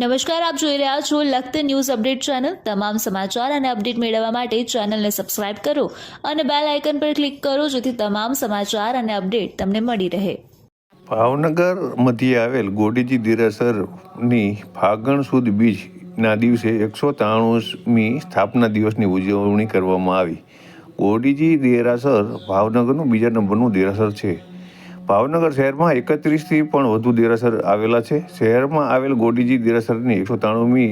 નમસ્કાર, આપ જોઈ રહ્યા છો લખત ન્યૂઝ અપડેટ ચેનલ. તમામ સમાચાર અને અપડેટ મેળવવા માટે ચેનલને સબસ્ક્રાઇબ કરો અને બેલ આઇકન પર ક્લિક કરો જેથી તમામ સમાચાર અને અપડેટ તમને મળી રહે. ભાવનગર મધ્યે આવેલ ગોડીજી દેરાસરની ફાગણ સુદ બીજના દિવસે એકસો ત્રાણુંમી સ્થાપના દિવસની ઉજવણી કરવામાં આવી. ગોડીજી દેરાસર ભાવનગરનું બીજા નંબરનું દેરાસર છે. ભાવનગર શહેરમાં એકત્રીસથી પણ વધુ દેરાસર આવેલા છે. શહેરમાં આવેલ ગોડીજી દેરાસરની એકસો ત્રાણુમી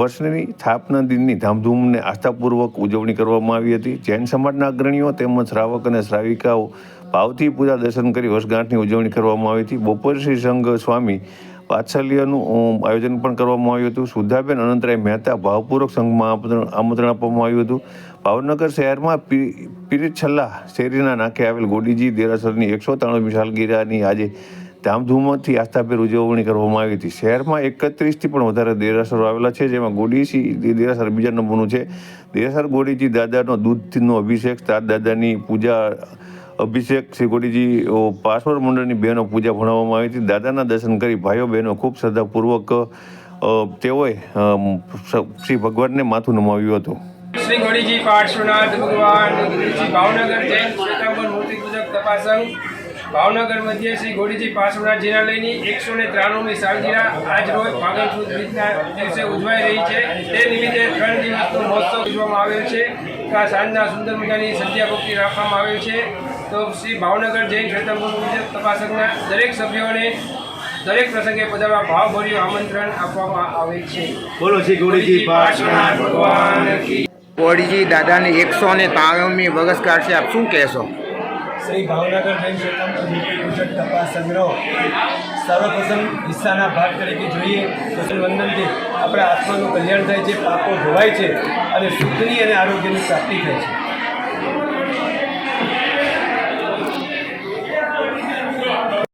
વર્ષની સ્થાપના દિનની ધામધૂમને આસ્થાપૂર્વક ઉજવણી કરવામાં આવી હતી. જૈન સમાજના અગ્રણીઓ તેમજ શ્રાવક અને શ્રાવિકાઓ ભાવથી પૂજા દર્શન કરી વર્ષગાંઠની ઉજવણી કરવામાં આવી હતી. બપોર શ્રી સંઘ સ્વામી અ, આયોજન પણ કરવામાં આવ્યું હતું. સુધાબેન અનંતરાય મહેતા ભાવપૂર્વક સંઘમાં આમંત્રણ આપવામાં આવ્યું હતું. ભાવનગર શહેરમાં પીરછલ્લા શેરીના નાકે આવેલ ગોડીજી દેરાસરની એકસો ત્રાણું સાલગીરાની આજે ધામધૂમથી આસ્થાભેર ઉજવણી કરવામાં આવી હતી. શહેરમાં એકત્રીસથી પણ વધારે દેરાસરો આવેલા છે જેમાં ગોડીસી દેરાસર બીજા નંબરનું છે. દેરાસર ગોડીજી દાદાનો દૂધનો અભિષેક દાદાની પૂજા અભિષેક શ્રી ઓ, મંડળની બહેનો પૂજા ભણાવવામાં આવી હતી. દાદાના દર્શન કરી ભાઈઓ બહેનો ખૂબ શ્રદ્ધાપૂર્વક તેઓએ શ્રી ભગવાનને માથું નમાવ્યું હતું. શ્રી ગોડીજી પાર્શ્વનાથ ભગવાન ભાવનગર જૈન શ્વેતાંબર મૂર્તિ પૂજક તપાસંગ ભાવનગર મધ્ય શ્રી ગોડીજી પાર્શ્વનાથ જિનાલયની એકસો ને ત્રાણુંમી સાલગીરા આજ રોજ ફાગણ સુદ બીજના દિવસે ઉજવાઈ રહી છે. તે નિમિત્તે ત્રણ દિવસનો મહોત્સવ ઉજવવામાં આવ્યો છે. આ સાંજના સુંદર મજાની સંધ્યા ભક્તિ રાખવામાં આવ્યો છે. તો શ્રી ભાવનગર જૈન પૂજક તપાસકના દરેક સભ્યોને દરેક પ્રસંગે પધારવા ભાવભર્યું આમંત્રણ આપવામાં આવે છે. બોલો શ્રી ગોળીજી ભગવાન ગોળીજી દાદાને દાદાની એકસો ને ત્રાણુંમી વર્ષગાંઠ છે આપ શું કહેશો? શ્રી ભાવનગર જૈન મૂર્તિ તપાસ સંગ્રહ સર્વપ્રથમ હિસ્સાના ભાગ તરીકે જોઈએ તો વંદનથી આપણા આત્માનું કલ્યાણ થાય છે પાપો ધોવાય છે અને સુખની અને આરોગ્યની પ્રાપ્તિ થાય છે.